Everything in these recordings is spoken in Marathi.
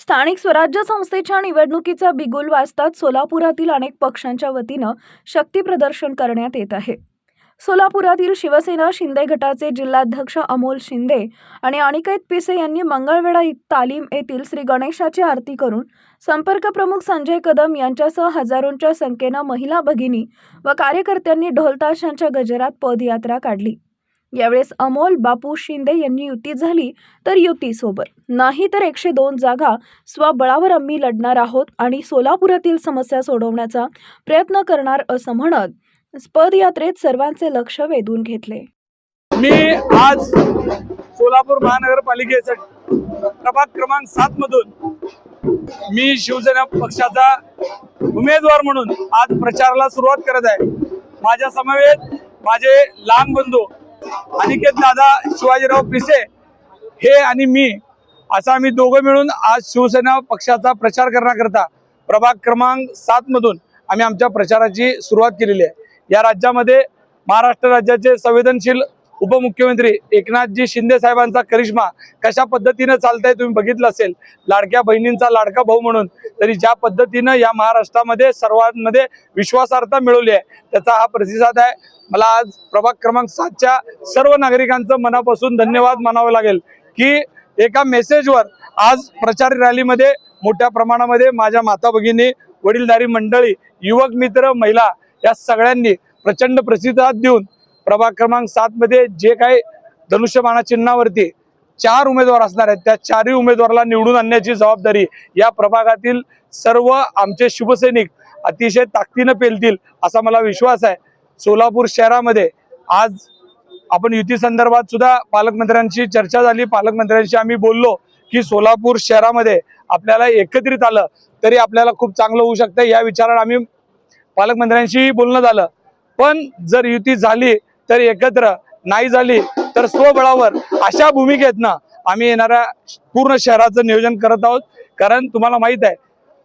स्थानिक स्वराज्य संस्थेच्या निवडणुकीचा बिगुल वाजताच सोलापुरातील अनेक पक्षांच्या वतीनं शक्ती प्रदर्शन करण्यात येत आहे. सोलापुरातील शिवसेना शिंदे गटाचे जिल्हाध्यक्ष अमोल शिंदे आणि अनिकेत पिसे यांनी मंगळवेढा तालीम येथील श्री गणेशाची आरती करून संपर्क प्रमुख संजय कदम यांच्यासह हजारोंच्या संख्येनं महिला भगिनी व कार्यकर्त्यांनी ढोलताशांच्या गजरात पदयात्रा काढली. यावेळेस अमोल बापू शिंदे यांनी युती झाली तर युती सोबत. नाही तर एकशे दोन जागा स्वबळावर आम्ही लढणार आहोत आणि सोलापुरातील समस्या सोडवण्याचा प्रयत्न करणार असं म्हणत पदयात्रेत सर्वांचे लक्ष वेधून घेतले. मी आज सोलापूर महानगरपालिकेचा प्रभाग क्रमांक सात मधून मी शिवसेना पक्षाचा उमेदवार म्हणून आज प्रचाराला सुरुवात करत आहे. माझ्या समवेत माझे लहान बंधू अनिकेत दादा शिवाजीराव पिसे हे आणि मी असं आम्ही दोघं मिळून आज शिवसेना पक्षाचा प्रचार करण्याकरता प्रभाग क्रमांक सात मधून आम्ही आमच्या प्रचाराची सुरुवात केलेली आहे. या राज्यामध्ये महाराष्ट्र राज्याचे संवेदनशील उपमुख्यमंत्री एकनाथजी शिंदे साहेबांचा करिश्मा कशा पद्धतीनं चालतंय तुम्ही बघितलं असेल. लाडक्या बहिणींचा लाडका भाऊ म्हणून. तरी ज्या पद्धतीनं या महाराष्ट्रामध्ये सर्वांमध्ये विश्वासार्हता मिळवली आहे त्याचा हा प्रतिसाद आहे. मला आज प्रभाग क्रमांक सातच्या सर्व नागरिकांचं मनापासून धन्यवाद मानावं लागेल की एका मेसेजवर आज प्रचार रॅलीमध्ये मोठ्या प्रमाणामध्ये माझ्या माता भगिनी वडीलधारी मंडळी युवक मित्र महिला या सगळ्यांनी प्रचंड प्रतिसाद देऊन प्रभाग क्रमांक सात मध्ये जे काही धनुष्यबाणा चिन्हावरती चार उमेदवार असणार आहेत त्या चारही उमेदवाराला निवडून आणण्याची जबाबदारी या प्रभागातील सर्व आमचे शिवसैनिक अतिशय ताकदीनं पेलतील असा मला विश्वास आहे. सोलापूर शहरामध्ये आज आपण युती संदर्भात सुद्धा पालकमंत्र्यांशी चर्चा झाली. पालकमंत्र्यांशी आम्ही बोललो की सोलापूर शहरामध्ये आपल्याला एकत्रित आलं तरी आपल्याला खूप चांगलं होऊ शकतं. या विचाराने आम्ही पालकमंत्र्यांशीही बोलणं झालं. पण जर युती झाली तर एकत्र नाही झाली तर स्वबळावर अशा भूमिकेतनं आम्ही येणाऱ्या पूर्ण शहराचं नियोजन करत आहोत. कारण तुम्हाला माहीत आहे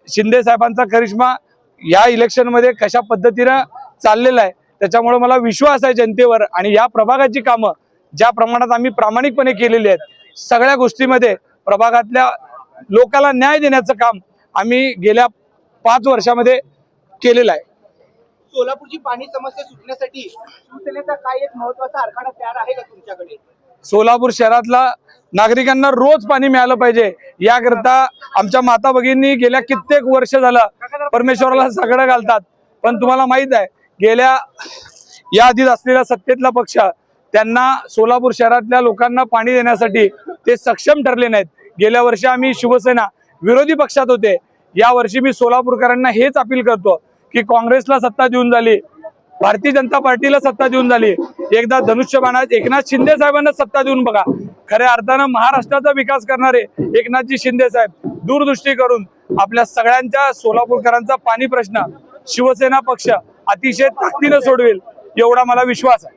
शिंदे साहेबांचा करिश्मा या इलेक्शनमध्ये कशा पद्धतीनं चाललेला आहे त्याच्यामुळे मला विश्वास आहे जनतेवर. आणि या प्रभागाची कामं ज्या प्रमाणात आम्ही प्रामाणिकपणे केलेली आहेत सगळ्या गोष्टीमध्ये प्रभागातल्या लोकाला न्याय देण्याचं काम आम्ही गेल्या पाच वर्षामध्ये केलेलं आहे. सोलापूरची पाणी समस्या सुटण्यासाठी शिवसेनेचा काय एक महत्त्वाचा आराखडा तयार आहे का तुमच्याकडे? सोलापूर शहरातला नागरिकांना रोज पाणी मिळालं पाहिजे. याकरता आमच्या माता भगिनी गेल्या कित्येक वर्ष झालं परमेश्वराला सगळं घालतात. पण तुम्हाला माहीत आहे गेल्या या आधीच असलेला सत्तेतला पक्ष त्यांना सोलापूर शहरातल्या लोकांना पाणी देण्यासाठी ते सक्षम ठरले नाहीत. गेल्या वर्षी आम्ही शिवसेना विरोधी पक्षात होते. या वर्षी मी सोलापूरकरांना हेच अपील करतो की काँग्रेसला सत्ता देऊन झाली. भारतीय जनता पार्टीला सत्ता देऊन झाली. एकदा धनुष्यबाणा एकनाथ शिंदे साहेबांना सत्ता देऊन बघा. खऱ्या अर्थानं महाराष्ट्राचा विकास करणारे एकनाथजी शिंदे साहेब दूरदृष्टी करून आपल्या सगळ्यांच्या सोलापूरकरांचा पाणी प्रश्न शिवसेना पक्ष अतिशय ताकदीनं सोडवेल एवढा मला विश्वास आहे.